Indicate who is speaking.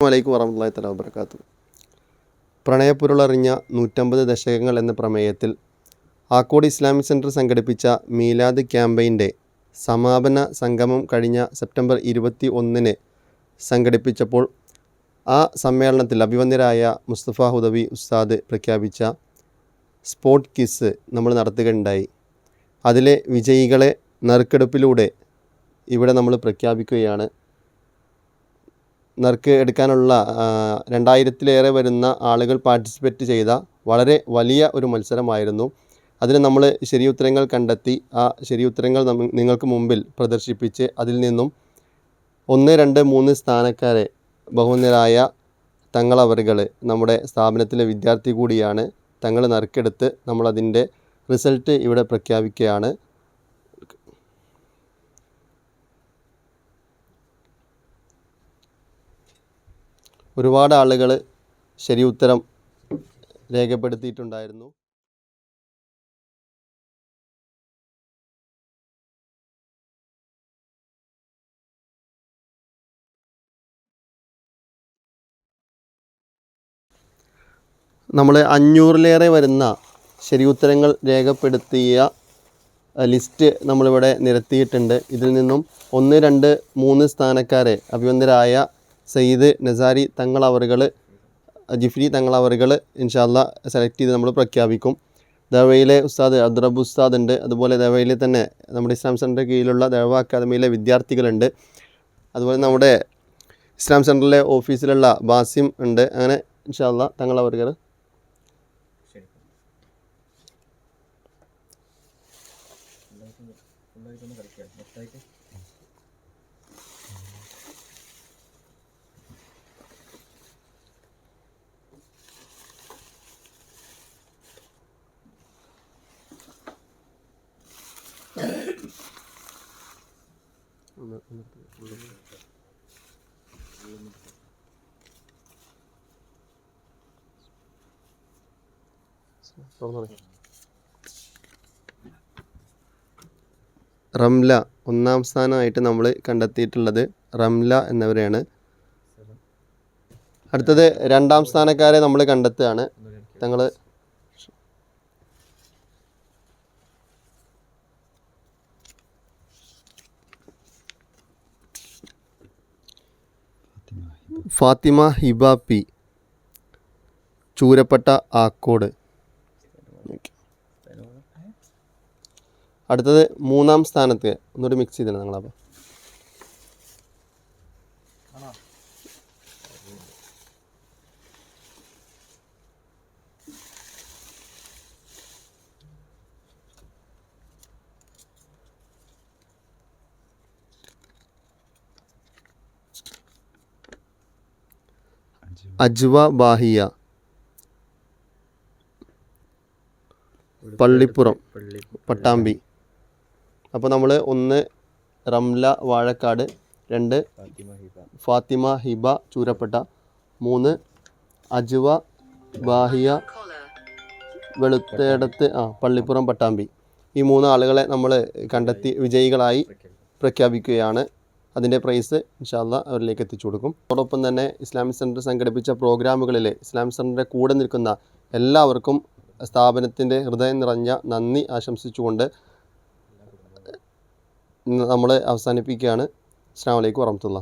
Speaker 1: വലൈക്കും വറഹമുല്ലാ തല വബർക്കാത്തു പ്രണയപ്പുരുളറിഞ്ഞ നൂറ്റമ്പത് ദശകങ്ങൾ എന്ന പ്രമേയത്തിൽ ആക്കോട് ഇസ്ലാമിക് സെന്റർ സംഘടിപ്പിച്ച മീലാദ് ക്യാമ്പയിന്റെ സമാപന സംഗമം കഴിഞ്ഞ സെപ്റ്റംബർ ഇരുപത്തി ഒന്നിന് സംഘടിപ്പിച്ചപ്പോൾ ആ സമ്മേളനത്തിൽ അഭിവന്ദ്യരായ മുസ്തഫ ഹുദവി ഉസ്താദ് പ്രഖ്യാപിച്ച സ്പോർട്ട് കിസ് നമ്മൾ നടത്തുകയുണ്ടായി. അതിലെ വിജയികളെ നറുക്കെടുപ്പിലൂടെ ഇവിടെ നമ്മൾ പ്രഖ്യാപിക്കുകയാണ്. നറുക്ക് എടുക്കാനുള്ള രണ്ടായിരത്തിലേറെ വരുന്ന ആളുകൾ പാർട്ടിസിപ്പേറ്റ് ചെയ്ത വളരെ വലിയ ഒരു മത്സരമായിരുന്നു. അതിന് നമ്മൾ ശരിയുത്തരങ്ങൾ കണ്ടെത്തി ആ ശരിയുത്തരങ്ങൾ നിങ്ങൾക്ക് മുമ്പിൽ പ്രദർശിപ്പിച്ച് അതിൽ നിന്നും ഒന്ന് രണ്ട് മൂന്ന് സ്ഥാനക്കാരെ ബഹുമാന്യരായ തങ്ങളവറുകൾ നമ്മുടെ സ്ഥാപനത്തിലെ വിദ്യാർത്ഥി കൂടിയാണ് തങ്ങൾ നറുക്കെടുത്ത് നമ്മളതിന്റെ റിസൾട്ട് ഇവിടെ പ്രഖ്യാപിക്കുകയാണ്. ഒരുപാട് ആളുകൾ ശരി ഉത്തരം രേഖപ്പെടുത്തിയിട്ടുണ്ടായിരുന്നു. നമ്മൾ അഞ്ഞൂറിലേറെ വരുന്ന ശരി ഉത്തരങ്ങൾ രേഖപ്പെടുത്തിയ ലിസ്റ്റ് നമ്മളിവിടെ നിരത്തിയിട്ടുണ്ട്. ഇതിൽ നിന്നും ഒന്ന് രണ്ട് മൂന്ന് സ്ഥാനക്കാരെ അഭിവന്ദരായ സയ്യിദ് നസാരി തങ്ങളവറുകൾ ജിഫ്രി തങ്ങളവറുകൾ ഇൻഷാല്ല സെലക്ട് ചെയ്ത് നമ്മൾ പ്രഖ്യാപിക്കും. ദവയിലെ ഉസ്താദ് അബ്ദുറബ് ഉസ്താദ് ഉണ്ട് അതുപോലെ ദവയിൽ തന്നെ നമ്മുടെ ഇസ്ലാം സെന്ററിന്റെ കീഴിലുള്ള ദവ അക്കാദമിയിലെ വിദ്യാർത്ഥികളുണ്ട്. അതുപോലെ നമ്മുടെ ഇസ്ലാം സെന്ററിലെ ഓഫീസിലുള്ള ബാസിം ഉണ്ട്. അങ്ങനെ ഇൻഷാല്ല തങ്ങളവറുകൾ. റംല ഒന്നാം സ്ഥാനമായിട്ട് നമ്മൾ കണ്ടെത്തിയിട്ടുള്ളത് റംല എന്നവരെയാണ്. അടുത്തത് രണ്ടാം സ്ഥാനക്കാരെ നമ്മൾ കണ്ടെത്തുകയാണ്. തങ്ങൾ ഫാത്തിമ ഹിബ പി. ചൂരപ്പട്ട ആക്കോട്. അടുത്തത് മൂന്നാം സ്ഥാനത്ത്. ഒന്നുകൂടി മിക്സ് ചെയ്തില്ല നിങ്ങളപ്പോൾ അജ്വ ബാഹിയ. പള്ളിപ്പുറം. പട്ടാമ്പി. അപ്പോൾ നമ്മൾ ഒന്ന് റംല വാഴക്കാട് രണ്ട് ഫാത്തിമ ഹിബ ചൂരപ്പെട്ട മൂന്ന് അജ്വ ബാഹിയ വെളുത്തേടത്ത് ആ പള്ളിപ്പുറം പട്ടാമ്പി. ഈ മൂന്ന് ആളുകളെ നമ്മൾ കണ്ടെത്തി വിജയികളായി പ്രഖ്യാപിക്കുകയാണ്. അതിന്റെ പ്രൈസ് ഇൻഷാല്ല അവരിലേക്ക് എത്തിച്ചു കൊടുക്കും. അതോടൊപ്പം തന്നെ ഇസ്ലാമിക് സെന്റർ സംഘടിപ്പിച്ച പ്രോഗ്രാമുകളിൽ ഇസ്ലാമിക് സെന്ററിന്റെ കൂടെ നിൽക്കുന്ന എല്ലാവർക്കും സ്ഥാപനത്തിന്റെ ഹൃദയം നിറഞ്ഞ നന്ദി ആശംസിച്ചുകൊണ്ട് നമ്മൾ അവസാനിപ്പിക്കുകയാണ്. അസ്സാം വലൈക്കും വറഹമത്തുള്ള